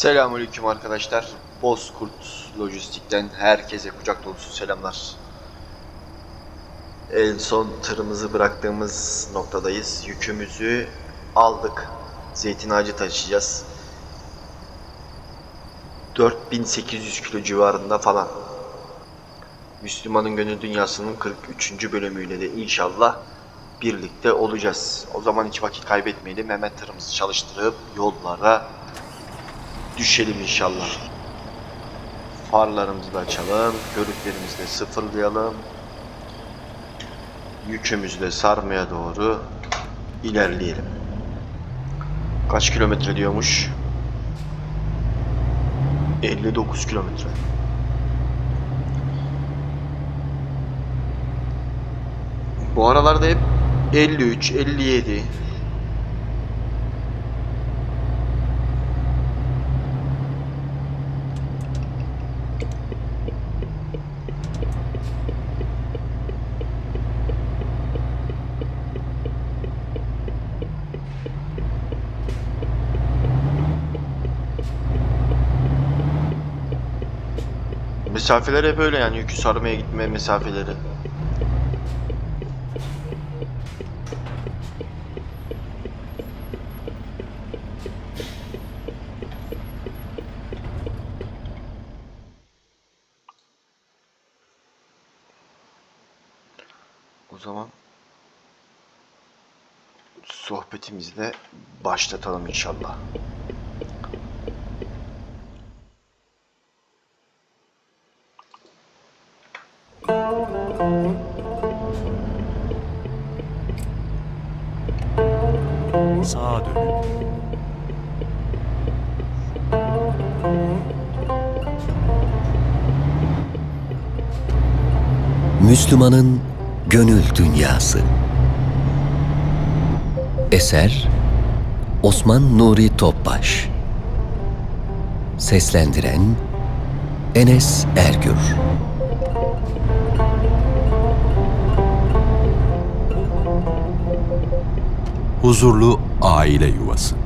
Selamünaleyküm arkadaşlar. Bozkurt Lojistik'ten herkese kucak dolusu selamlar. En son tırımızı bıraktığımız noktadayız. Yükümüzü aldık. Zeytin ağacı taşıyacağız. 4800 kilo civarında falan. Müslümanın Gönül Dünyası'nın 43. bölümüyle de inşallah birlikte olacağız. O zaman hiç vakit kaybetmeyelim. Hemen tırımızı çalıştırıp yollara düşelim inşallah. Farlarımızı da açalım. Körüklerimizi de sıfırlayalım. Yükümüzü de sarmaya doğru ilerleyelim. Kaç kilometre diyormuş? 59 kilometre. Bu aralarda hep 53, 57. Mesafeler hep öyle yani yükü sarmaya gitme mesafeleri. O zaman sohbetimizi de başlatalım inşallah. Müslümanın Gönül Dünyası. Eser Osman Nuri Topbaş. Seslendiren Enes Ergür. Huzurlu aile yuvası.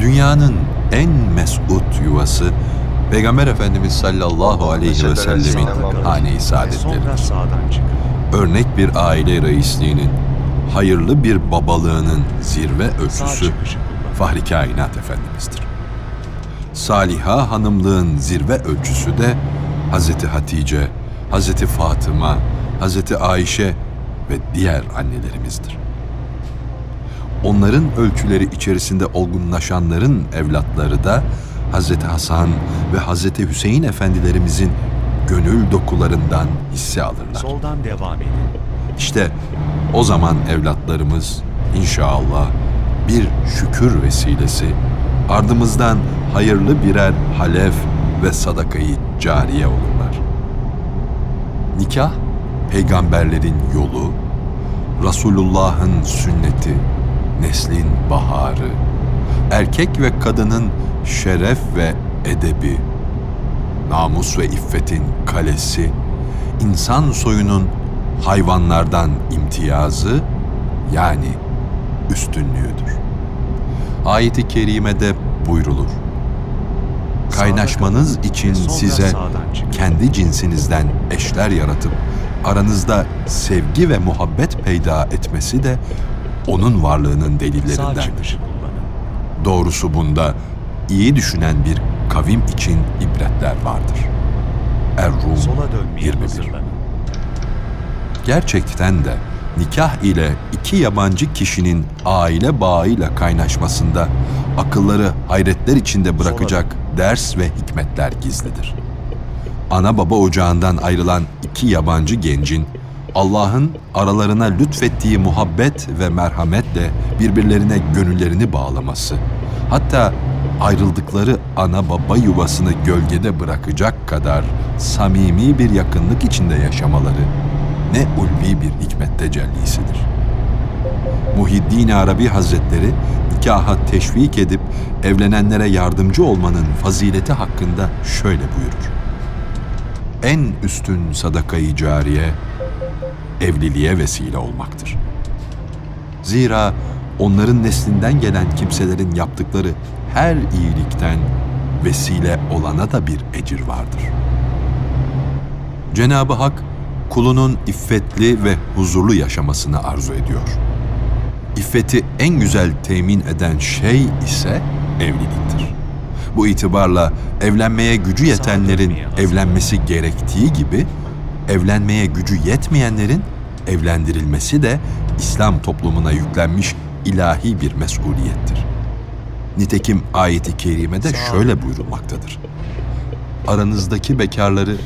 Dünyanın en mesut yuvası Peygamber Efendimiz sallallahu aleyhi ve sellemin hane-i saadetleri. Sonra sağdan çıkın. Örnek bir aile reisliğinin, hayırlı bir babalığının zirve ölçüsü. Fahri Kainat Efendimiz'dir. Saliha hanımlığın zirve ölçüsü de Hazreti Hatice, Hazreti Fatıma, Hazreti Ayşe ve diğer annelerimizdir. Onların ölçüleri içerisinde olgunlaşanların evlatları da Hazreti Hasan ve Hazreti Hüseyin efendilerimizin gönül dokularından hisse alırlar. Soldan devam edin. İşte o zaman evlatlarımız inşallah bir şükür vesilesi ardımızdan hayırlı birer halef ve sadakayı cariye olurlar. Nikah peygamberlerin yolu, Resulullah'ın sünneti, neslin baharı, erkek ve kadının şeref ve edebi, namus ve iffetin kalesi, insan soyunun hayvanlardan imtiyazı yani üstünlüğüdür. Ayet-i kerimede buyrulur. Kaynaşmanız için size kendi cinsinizden eşler yaratıp aranızda sevgi ve muhabbet peyda etmesi de onun varlığının delillerindendir. Doğrusu bunda iyi düşünen bir kavim için ibretler vardır. Er-Rum Sola dönmeye 21. hazırlanın. Gerçekten de nikah ile iki yabancı kişinin aile bağıyla kaynaşmasında akılları hayretler içinde bırakacak ders ve hikmetler gizlidir. Ana baba ocağından ayrılan iki yabancı gencin Allah'ın aralarına lütfettiği muhabbet ve merhametle birbirlerine gönüllerini bağlaması, hatta ayrıldıkları ana baba yuvasını gölgede bırakacak kadar samimi bir yakınlık içinde yaşamaları ne ulvi bir hikmet tecellisidir. Muhiddin Arabi Hazretleri nikaha teşvik edip evlenenlere yardımcı olmanın fazileti hakkında şöyle buyurur. En üstün sadakayı cariye evliliğe vesile olmaktır. Zira onların neslinden gelen kimselerin yaptıkları her iyilikten vesile olana da bir ecir vardır. Cenab-ı Hak kulunun iffetli ve huzurlu yaşamasını arzu ediyor. İffeti en güzel temin eden şey ise evliliktir. Bu itibarla evlenmeye gücü yetenlerin evlenmesi gerektiği gibi evlenmeye gücü yetmeyenlerin evlendirilmesi de İslam toplumuna yüklenmiş ilahi bir mesuliyettir. Nitekim ayeti kerimede şöyle buyurulmaktadır. Aranızdaki bekarları,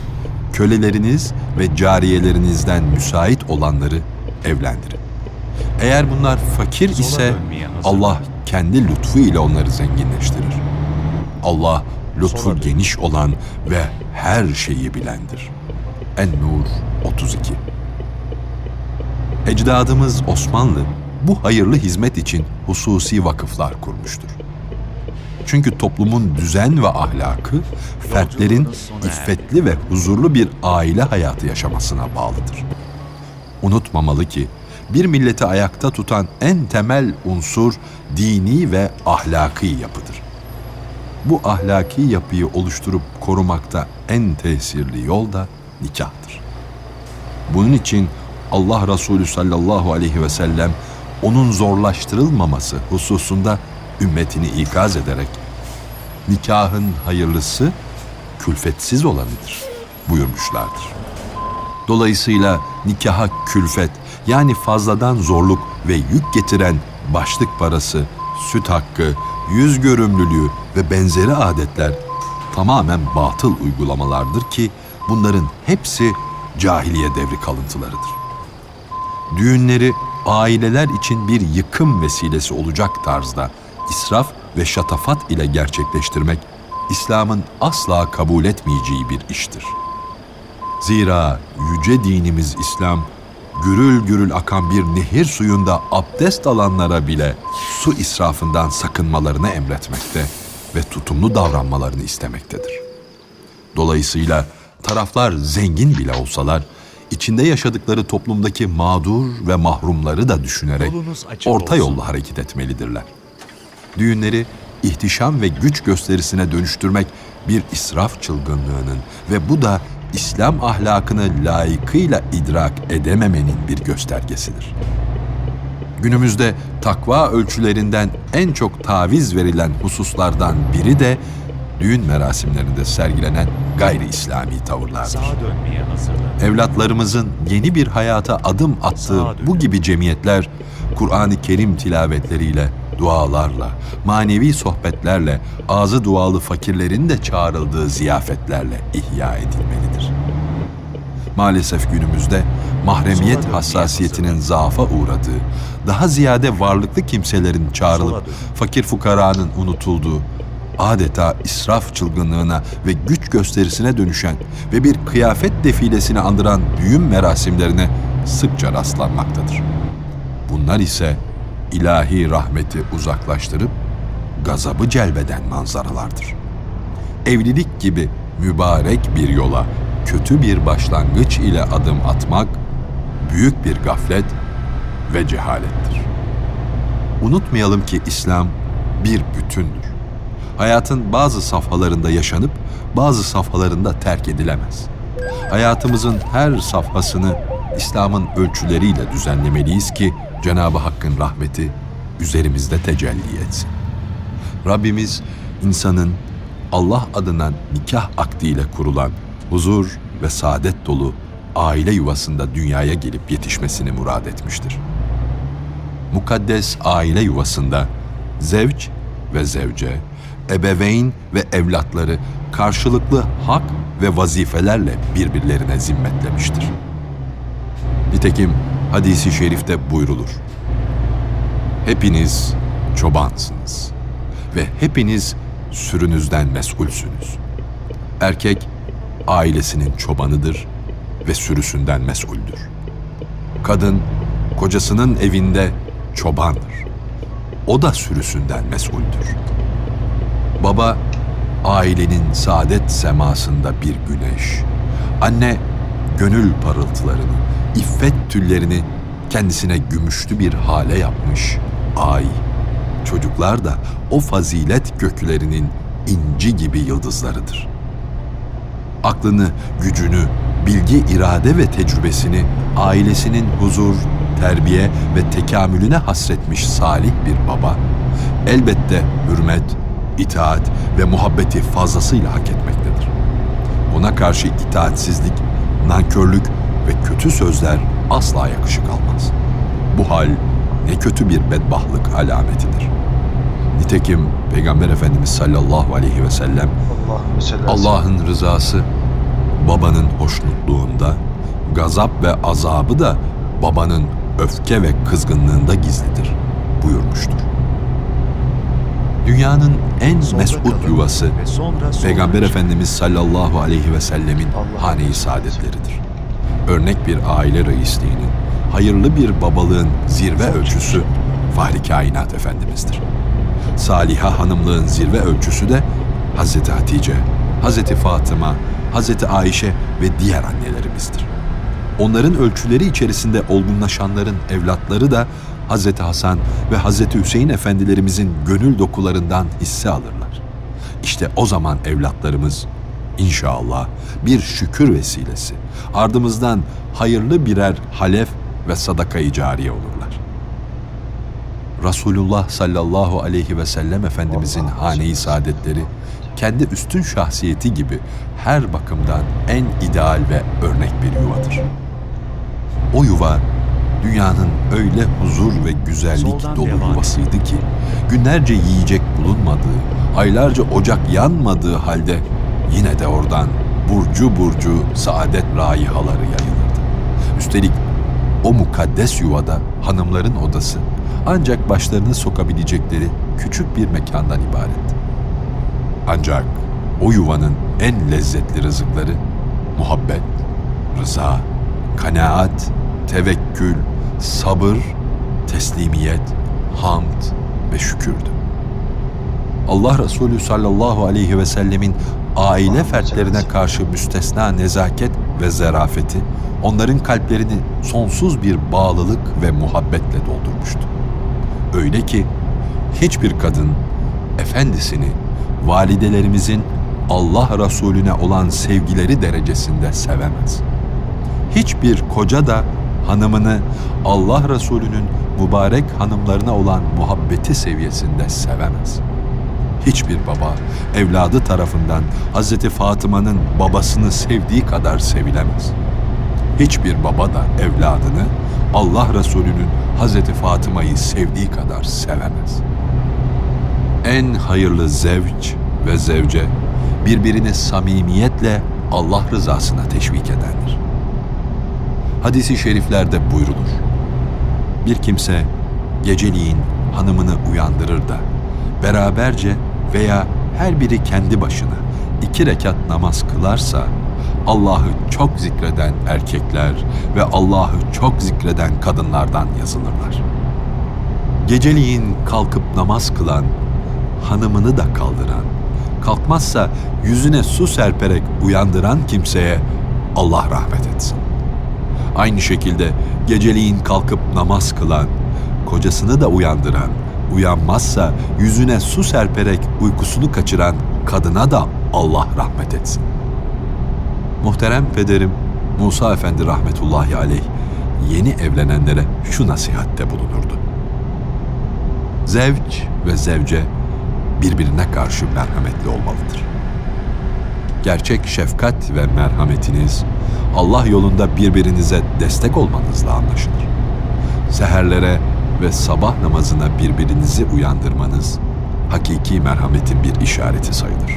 köleleriniz ve cariyelerinizden müsait olanları evlendirin. Eğer bunlar fakir ise. Allah kendi lütfu ile onları zenginleştirir. Allah lütfu geniş olan ve her şeyi bilendir. En-Nur 32 Ecdadımız Osmanlı bu hayırlı hizmet için hususi vakıflar kurmuştur. Çünkü toplumun düzen ve ahlakı fertlerin iffetli ve huzurlu bir aile hayatı yaşamasına bağlıdır. Unutmamalı ki bir milleti ayakta tutan en temel unsur dini ve ahlaki yapıdır. Bu ahlaki yapıyı oluşturup korumakta en tesirli yol da nikahtır. Bunun için Allah Resulü sallallahu aleyhi ve sellem onun zorlaştırılmaması hususunda ümmetini ikaz ederek nikahın hayırlısı külfetsiz olanıdır buyurmuşlardır. Dolayısıyla nikaha külfet yani fazladan zorluk ve yük getiren başlık parası, süt hakkı, yüz görümlülüğü ve benzeri adetler tamamen batıl uygulamalardır ki bunların hepsi cahiliye devri kalıntılarıdır. Düğünleri aileler için bir yıkım vesilesi olacak tarzda israf ve şatafat ile gerçekleştirmek İslam'ın asla kabul etmeyeceği bir iştir. Zira yüce dinimiz İslam, gürül gürül akan bir nehir suyunda abdest alanlara bile su israfından sakınmalarını emretmekte ve tutumlu davranmalarını istemektedir. Dolayısıyla taraflar zengin bile olsalar, içinde yaşadıkları toplumdaki mağdur ve mahrumları da düşünerek orta olsun. yolla hareket etmelidirler. Düğünleri ihtişam ve güç gösterisine dönüştürmek bir israf çılgınlığının ve bu da İslam ahlakını layıkıyla idrak edememenin bir göstergesidir. Günümüzde takva ölçülerinden en çok taviz verilen hususlardan biri de düğün merasimlerinde sergilenen gayri İslami tavırlardır. Evlatlarımızın yeni bir hayata adım attığı bu gibi cemiyetler Kur'an-ı Kerim tilavetleriyle, dualarla, manevi sohbetlerle, ağzı dualı fakirlerin de çağrıldığı ziyafetlerle ihya edilmelidir. Maalesef günümüzde mahremiyet hassasiyetinin zaafa uğradığı, daha ziyade varlıklı kimselerin çağrılıp fakir fukaranın unutulduğu, adeta israf çılgınlığına ve güç gösterisine dönüşen ve bir kıyafet defilesini andıran düğün merasimlerine sıkça rastlanmaktadır. Bunlar ise ilahi rahmeti uzaklaştırıp gazabı celbeden manzaralardır. Evlilik gibi mübarek bir yola kötü bir başlangıç ile adım atmak büyük bir gaflet ve cehalettir. Unutmayalım ki İslam bir bütündür. Hayatın bazı safhalarında yaşanıp bazı safhalarında terk edilemez. Hayatımızın her safhasını İslam'ın ölçüleriyle düzenlemeliyiz ki Cenab-ı Hakk'ın rahmeti üzerimizde tecelli etsin. Rabbimiz insanın Allah adına nikah akdiyle kurulan huzur ve saadet dolu aile yuvasında dünyaya gelip yetişmesini murad etmiştir. Mukaddes aile yuvasında zevç ve zevce, ebeveyn ve evlatları karşılıklı hak ve vazifelerle birbirlerine zimmetlemiştir. Nitekim hadisi şerifte buyrulur. Hepiniz çobansınız ve hepiniz sürünüzden mesulsünüz. Erkek ailesinin çobanıdır ve sürüsünden mesuldür. Kadın kocasının evinde çobandır. O da sürüsünden mesuldür. Baba ailenin saadet semasında bir güneş. Anne gönül parıltılarını, iffet tüllerini kendisine gümüşlü bir hale yapmış ay, çocuklar da o fazilet köklerinin inci gibi yıldızlarıdır. Aklını, gücünü, bilgi, irade ve tecrübesini ailesinin huzur, terbiye ve tekamülüne hasretmiş salih bir baba, elbette hürmet, itaat ve muhabbeti fazlasıyla hak etmektedir. Ona karşı itaatsizlik, nankörlük ve kötü sözler asla yakışık almaz. Bu hal ne kötü bir bedbahtlık alametidir. Nitekim Peygamber Efendimiz sallallahu aleyhi ve sellem Allah'ın rızası babanın hoşnutluğunda, gazap ve azabı da babanın öfke ve kızgınlığında gizlidir buyurmuştur. Dünyanın en mesut yuvası Peygamber. Efendimiz sallallahu aleyhi ve sellemin hane-i saadetleridir. Örnek bir aile reisliğinin, hayırlı bir babalığın zirve ölçüsü Fahri Kainat Efendimiz'dir. Saliha hanımlığın zirve ölçüsü de Hazreti Hatice, Hazreti Fatıma, Hazreti Ayşe ve diğer annelerimizdir. Onların ölçüleri içerisinde olgunlaşanların evlatları da Hazreti Hasan ve Hazreti Hüseyin efendilerimizin gönül dokularından hisse alırlar. İşte o zaman evlatlarımız inşallah bir şükür vesilesi, ardımızdan hayırlı birer halef ve sadaka-i cariye olurlar. Resulullah sallallahu aleyhi ve sellem Efendimizin hane-i saadetleri kendi üstün şahsiyeti gibi her bakımdan en ideal ve örnek bir yuvadır. O yuva dünyanın öyle huzur ve güzellik Soldan dolu devam yuvasıydı ki günlerce yiyecek bulunmadığı, aylarca ocak yanmadığı halde yine de oradan burcu burcu saadet raihaları yayılırdı. Üstelik o mukaddes yuvada hanımların odası ancak başlarını sokabilecekleri küçük bir mekandan ibaretti. Ancak o yuvanın en lezzetli rızıkları muhabbet, rıza, kanaat, tevekkül, sabır, teslimiyet, hamd ve şükürdü. Allah Resulü sallallahu aleyhi ve sellemin aile fertlerine karşı müstesna nezaket ve zerafeti onların kalplerini sonsuz bir bağlılık ve muhabbetle doldurmuştu. Öyle ki hiçbir kadın efendisini validelerimizin Allah Resulüne olan sevgileri derecesinde sevemez. Hiçbir koca da hanımını Allah Resulü'nün mübarek hanımlarına olan muhabbeti seviyesinde sevemez. Hiçbir baba evladı tarafından Hazreti Fatıma'nın babasını sevdiği kadar sevilemez. Hiçbir baba da evladını Allah Resulü'nün Hazreti Fatıma'yı sevdiği kadar sevemez. En hayırlı zevç ve zevce birbirini samimiyetle Allah rızasına teşvik edendir. Hadisi şeriflerde buyrulur. Bir kimse geceliğin hanımını uyandırır da beraberce veya her biri kendi başına iki rekat namaz kılarsa Allah'ı çok zikreden erkekler ve Allah'ı çok zikreden kadınlardan yazılırlar. Geceliğin kalkıp namaz kılan, hanımını da kaldıran, kalkmazsa yüzüne su serperek uyandıran kimseye Allah rahmet etsin. Aynı şekilde geceliğin kalkıp namaz kılan, kocasını da uyandıran, uyanmazsa yüzüne su serperek uykusunu kaçıran kadına da Allah rahmet etsin. Muhterem pederim Musa Efendi rahmetullahi aleyh yeni evlenenlere şu nasihatte bulunurdu. Zevç ve zevce birbirine karşı merhametli olmalıdır. Gerçek şefkat ve merhametiniz Allah yolunda birbirinize destek olmanızla anlaşılır. Seherlere ve sabah namazına birbirinizi uyandırmanız hakiki merhametin bir işareti sayılır.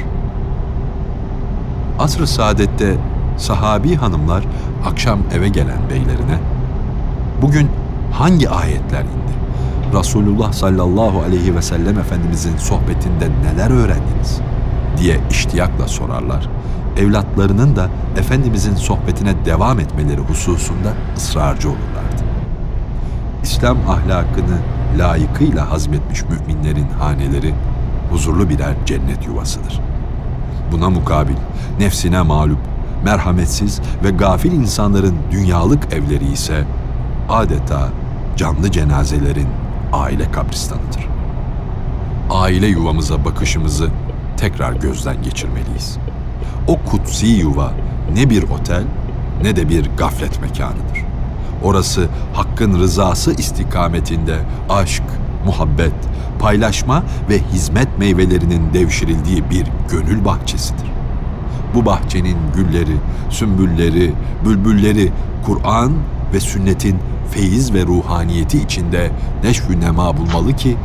Asr-ı Saadet'te sahabi hanımlar akşam eve gelen beylerine bugün hangi ayetler indi? Resulullah sallallahu aleyhi ve sellem Efendimizin sohbetinde neler öğrendiniz? diye iştiyakla sorarlar. Evlatlarının da Efendimizin sohbetine devam etmeleri hususunda ısrarcı olurlardı. İslam ahlakını layıkıyla hazmetmiş müminlerin haneleri huzurlu birer cennet yuvasıdır. Buna mukabil nefsine mağlup, merhametsiz ve gafil insanların dünyalık evleri ise adeta canlı cenazelerin aile kabristanıdır. Aile yuvamıza bakışımızı tekrar gözden geçirmeliyiz. O kutsi yuva ne bir otel ne de bir gaflet mekanıdır. Orası hakkın rızası istikametinde aşk, muhabbet, paylaşma ve hizmet meyvelerinin devşirildiği bir gönül bahçesidir. Bu bahçenin gülleri, sümbülleri, bülbülleri Kur'an ve sünnetin feyiz ve ruhaniyeti içinde neşvü nema bulmalı ki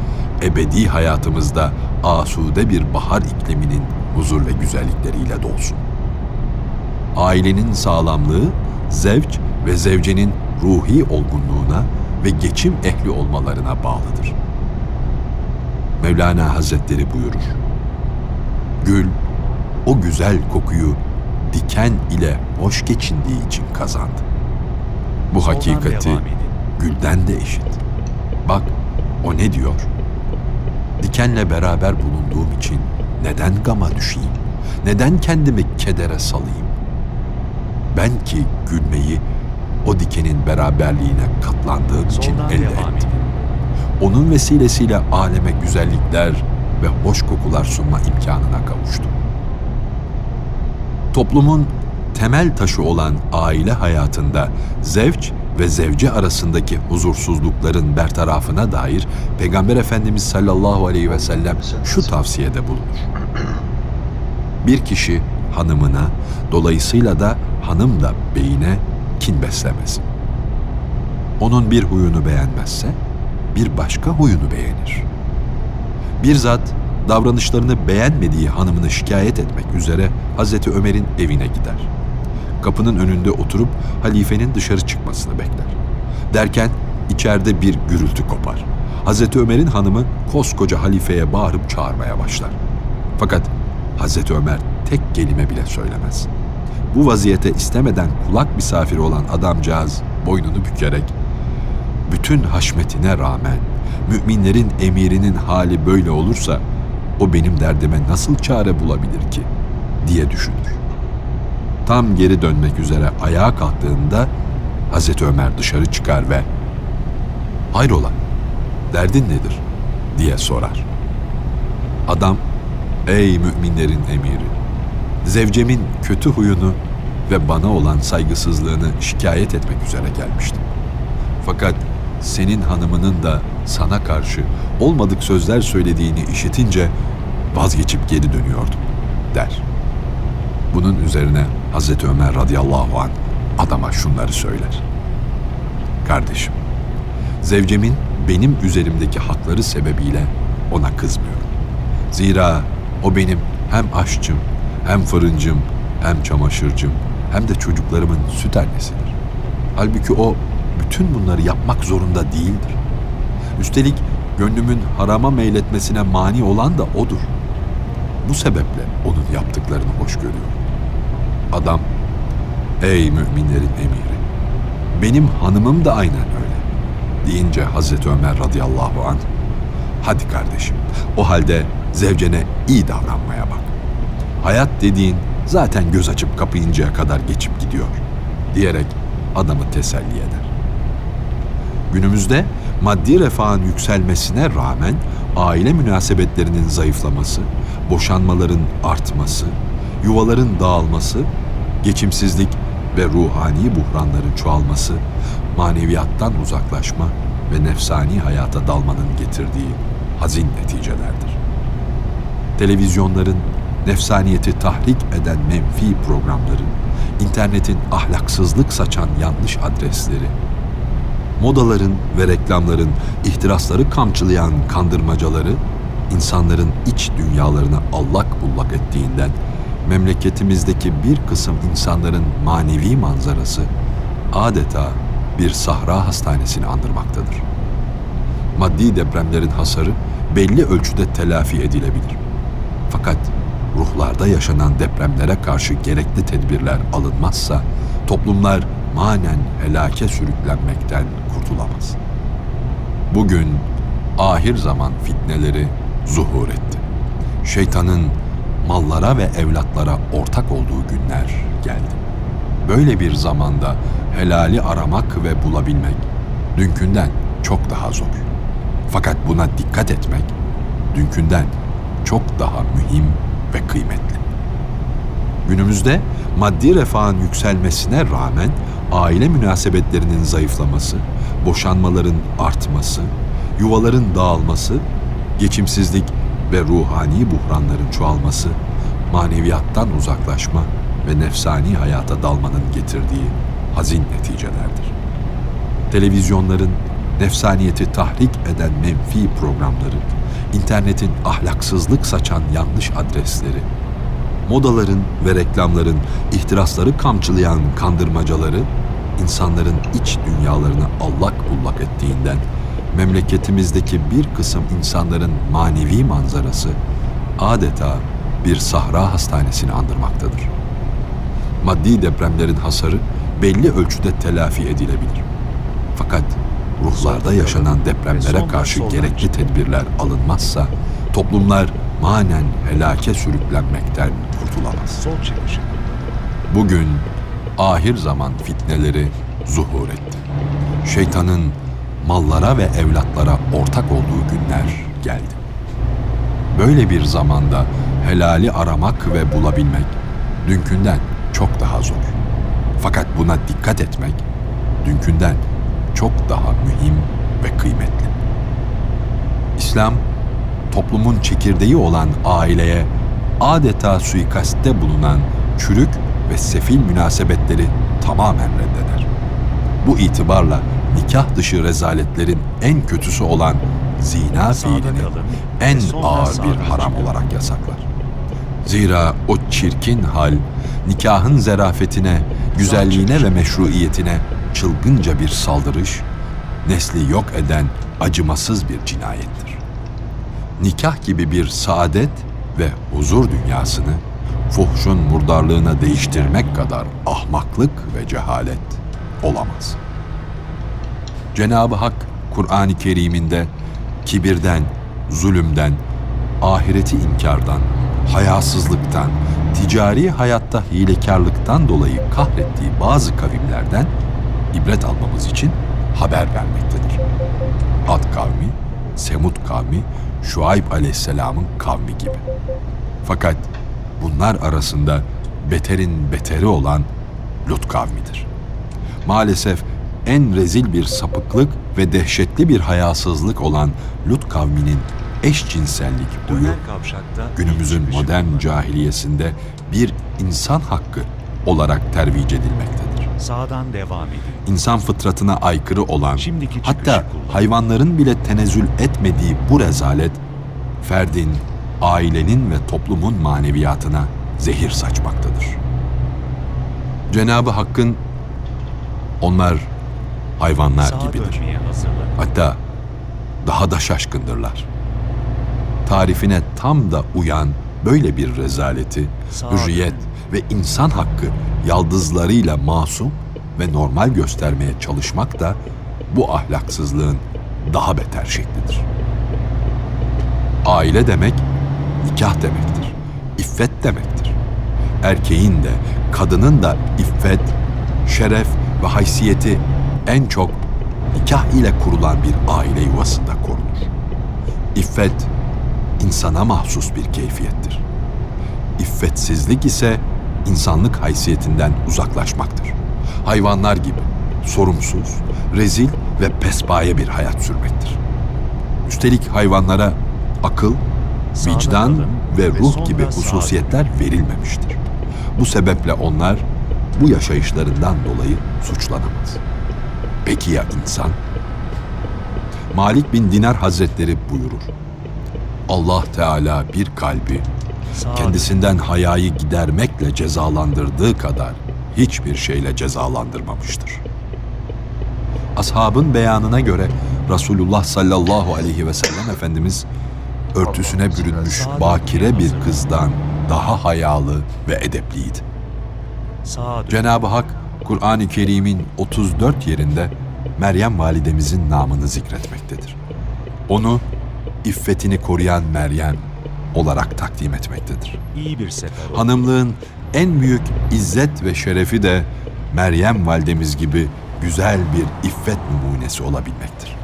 ebedi hayatımızda asude bir bahar ikliminin huzur ve güzellikleriyle dolsun. Ailenin sağlamlığı zevç ve zevcenin ruhi olgunluğuna ve geçim ehli olmalarına bağlıdır. Mevlana Hazretleri buyurur. Gül o güzel kokuyu diken ile hoş geçindiği için kazandı. Bu hakikati gülden de eşit. Bak o ne diyor? Dikenle beraber bulunduğum için neden gama düşeyim? Neden kendimi kedere salayım? Ben ki gülmeyi o dikenin beraberliğine katlandığım için Soldan elde devam ettim. edin. Onun vesilesiyle aleme güzellikler ve hoş kokular sunma imkanına kavuştum. Toplumun temel taşı olan aile hayatında zevç ve zevce arasındaki huzursuzlukların bertarafına dair Peygamber Efendimiz sallallahu aleyhi ve sellem şu tavsiyede bulunur. Bir kişi hanımına, dolayısıyla da hanım da beyine kin beslemesin. Onun bir huyunu beğenmezse bir başka huyunu beğenir. Bir zat davranışlarını beğenmediği hanımını şikayet etmek üzere Hazreti Ömer'in evine gider. Kapının önünde oturup halifenin dışarı çıkmasını bekler. Derken içeride bir gürültü kopar. Hazreti Ömer'in hanımı koskoca halifeye bağırıp çağırmaya başlar. Fakat Hazreti Ömer tek kelime bile söylemez. Bu vaziyete istemeden kulak misafiri olan adamcağız boynunu bükerek bütün haşmetine rağmen müminlerin emirinin hali böyle olursa o benim derdime nasıl çare bulabilir ki diye düşünür. Tam geri dönmek üzere ayağa kalktığında Hazreti Ömer dışarı çıkar ve hayrola derdin nedir diye sorar. Adam ey müminlerin emiri zevcemin kötü huyunu ve bana olan saygısızlığını şikayet etmek üzere gelmiştim. Fakat senin hanımının da sana karşı olmadık sözler söylediğini işitince vazgeçip geri dönüyordum der. Bunun üzerine Hazreti Ömer radıyallahu an adama şunları söyler. Kardeşim, zevcemin benim üzerimdeki hakları sebebiyle ona kızmıyorum. Zira o benim hem aşçım, hem fırıncım, hem çamaşırcım, hem de çocuklarımın süt annesidir. Halbuki o bütün bunları yapmak zorunda değildir. Üstelik gönlümün harama meyletmesine mani olan da odur. Bu sebeple onun yaptıklarını hoş görüyorum. Adam, ey müminlerin emiri, benim hanımım da aynen öyle. Deyince Hazreti Ömer radıyallahu anh, hadi kardeşim o halde zevcene iyi davranmaya bak. Hayat dediğin zaten göz açıp kapayıncaya kadar geçip gidiyor diyerek adamı teselli eder. Günümüzde maddi refahın yükselmesine rağmen aile münasebetlerinin zayıflaması, boşanmaların artması, yuvaların dağılması, geçimsizlik ve ruhani buhranların çoğalması, maneviyattan uzaklaşma ve nefsani hayata dalmanın getirdiği hazin neticelerdir. Televizyonların nefsaniyeti tahrik eden menfi programları, internetin ahlaksızlık saçan yanlış adresleri, modaların ve reklamların ihtirasları kamçılayan kandırmacaları insanların iç dünyalarını allak bullak ettiğinden memleketimizdeki bir kısım insanların manevi manzarası adeta bir sahra hastanesini andırmaktadır. Maddi depremlerin hasarı belli ölçüde telafi edilebilir. Fakat ruhlarda yaşanan depremlere karşı gerekli tedbirler alınmazsa toplumlar manen helake sürüklenmekten kurtulamaz. Bugün ahir zaman fitneleri zuhur etti. Şeytanın mallara ve evlatlara ortak olduğu günler geldi. Böyle bir zamanda helali aramak ve bulabilmek dünkünden çok daha zor. Fakat buna dikkat etmek dünkünden çok daha mühim ve kıymetli. Günümüzde maddi refahın yükselmesine rağmen aile münasebetlerinin zayıflaması, boşanmaların artması, yuvaların dağılması, geçimsizlik ve ruhani buhranların çoğalması, maneviyattan uzaklaşma ve nefsani hayata dalmanın getirdiği hazin neticelerdir. Televizyonların nefsaniyeti tahrik eden menfi programları, internetin ahlaksızlık saçan yanlış adresleri, modaların ve reklamların ihtirasları kamçılayan kandırmacaları insanların iç dünyalarını allak bullak ettiğinden memleketimizdeki bir kısım insanların manevi manzarası adeta bir sahra hastanesini andırmaktadır. Maddi depremlerin hasarı belli ölçüde telafi edilebilir. Fakat ruhlarda yaşanan depremlere karşı gerekli tedbirler alınmazsa toplumlar manen helake sürüklenmekten kurtulamaz. Bugün ahir zaman fitneleri zuhur etti. Şeytanın mallara ve evlatlara ortak olduğu günler geldi. Böyle bir zamanda helali aramak ve bulabilmek dünkünden çok daha zor. Fakat buna dikkat etmek dünkünden çok daha mühim ve kıymetli. İslam toplumun çekirdeği olan aileye adeta suikastte bulunan çürük ve sefil münasebetleri tamamen reddeder. Bu itibarla nikah dışı rezaletlerin en kötüsü olan zina fiilini en ağır bir haram olarak yasaklar. Zira o çirkin hal nikahın zerafetine, güzelliğine ve meşruiyetine çılgınca bir saldırış, nesli yok eden acımasız bir cinayettir. Nikah gibi bir saadet ve huzur dünyasını fuhşun murdarlığına değiştirmek kadar ahmaklık ve cehalet olamaz. Cenab-ı Hak Kur'an-ı Kerim'inde kibirden, zulümden, ahireti inkardan, hayasızlıktan, ticari hayatta hilekarlıktan dolayı kahrettiği bazı kavimlerden ibret almamız için haber vermektedir. Ad kavmi, Semud kavmi, Şuayb aleyhisselamın kavmi gibi. Fakat bunlar arasında beterin beteri olan Lut kavmidir. Maalesef en rezil bir sapıklık ve dehşetli bir hayasızlık olan Lut kavminin eşcinsellik huyu günümüzün çıkışı. modern cahiliyesinde bir insan hakkı olarak tervic edilmektedir. Sağdan devam edin. İnsan fıtratına aykırı olan, Şimdiki hatta hayvanların bile tenezzül etmediği bu rezalet, ferdin, ailenin ve toplumun maneviyatına zehir saçmaktadır. Cenabı Hakk'ın onlar hayvanlar Sağa gibidir. Hatta daha da şaşkındırlar. Tarifine tam da uyan böyle bir rezaleti, Sağ hürriyet ve insan hakkı yaldızlarıyla masum ve normal göstermeye çalışmak da bu ahlaksızlığın daha beter şeklidir. Aile demek nikah demektir. İffet demektir. Erkeğin de kadının da iffet, şeref ve haysiyeti en çok nikah ile kurulan bir aile yuvasında korunur. İffet insana mahsus bir keyfiyettir. İffetsizlik ise insanlık haysiyetinden uzaklaşmaktır. Hayvanlar gibi sorumsuz, rezil ve pespaye bir hayat sürmektir. Üstelik hayvanlara akıl, vicdan ve ruh gibi hususiyetler verilmemiştir. Bu sebeple onlar bu yaşayışlarından dolayı suçlanamaz. Peki ya insan? Malik bin Dinar Hazretleri buyurur. Allah Teala bir kalbi kendisinden hayayı gidermekle cezalandırdığı kadar hiçbir şeyle cezalandırmamıştır. Ashabın beyanına göre Resulullah sallallahu aleyhi ve sellem Efendimiz örtüsüne bürünmüş bakire bir kızdan daha hayalı ve edepliydi. Cenab-ı Hak Kur'an-ı Kerim'in 34 yerinde Meryem validemizin namını zikretmektedir. Onu iffetini koruyan Meryem olarak takdim etmektedir. İyi bir sefer. Hanımlığın en büyük izzet ve şerefi de Meryem validemiz gibi güzel bir iffet numunesi olabilmektir.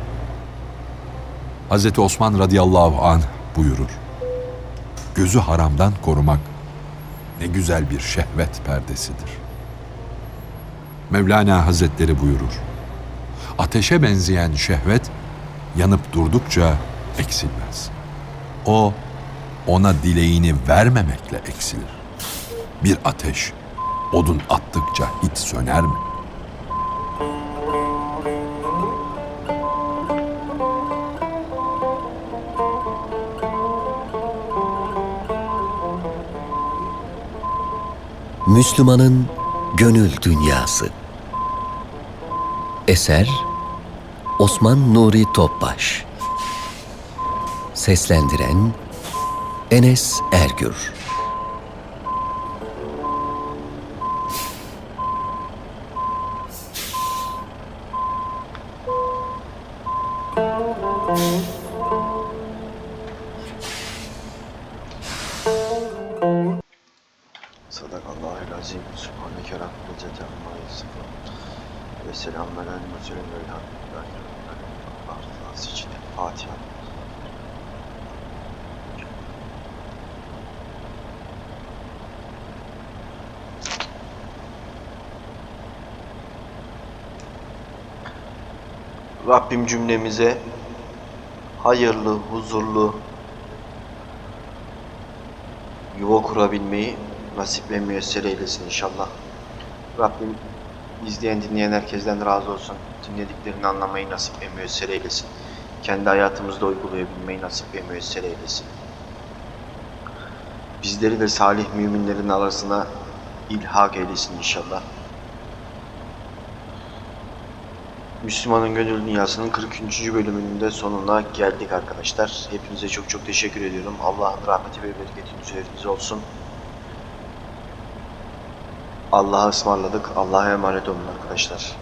Hz. Osman radıyallahu anh buyurur. Gözü haramdan korumak ne güzel bir şehvet perdesidir. Mevlana Hazretleri buyurur. Ateşe benzeyen şehvet yanıp durdukça eksilmez. O ona dileğini vermemekle eksilir. Bir ateş odun attıkça hiç söner mi? Müslümanın gönül dünyası. Eser Osman Nuri Topbaş. Seslendiren Enes Ergür. Rabbim cümlemize hayırlı, huzurlu, yuva kurabilmeyi nasip ve müyesser eylesin inşallah. Rabbim izleyen dinleyen herkesten razı olsun. Dinlediklerini anlamayı nasip ve müyesser eylesin. Kendi hayatımızda uygulayabilmeyi nasip ve müyesser eylesin. Bizleri de salih müminlerin arasına ilhak eylesin inşallah. Müslümanın Gönül Dünyası'nın 43. bölümünün de sonuna geldik arkadaşlar. Hepinize çok çok teşekkür ediyorum. Allah'ın rahmeti ve bereketi üzerinize olsun. Allah'a ısmarladık. Allah'a emanet olun arkadaşlar.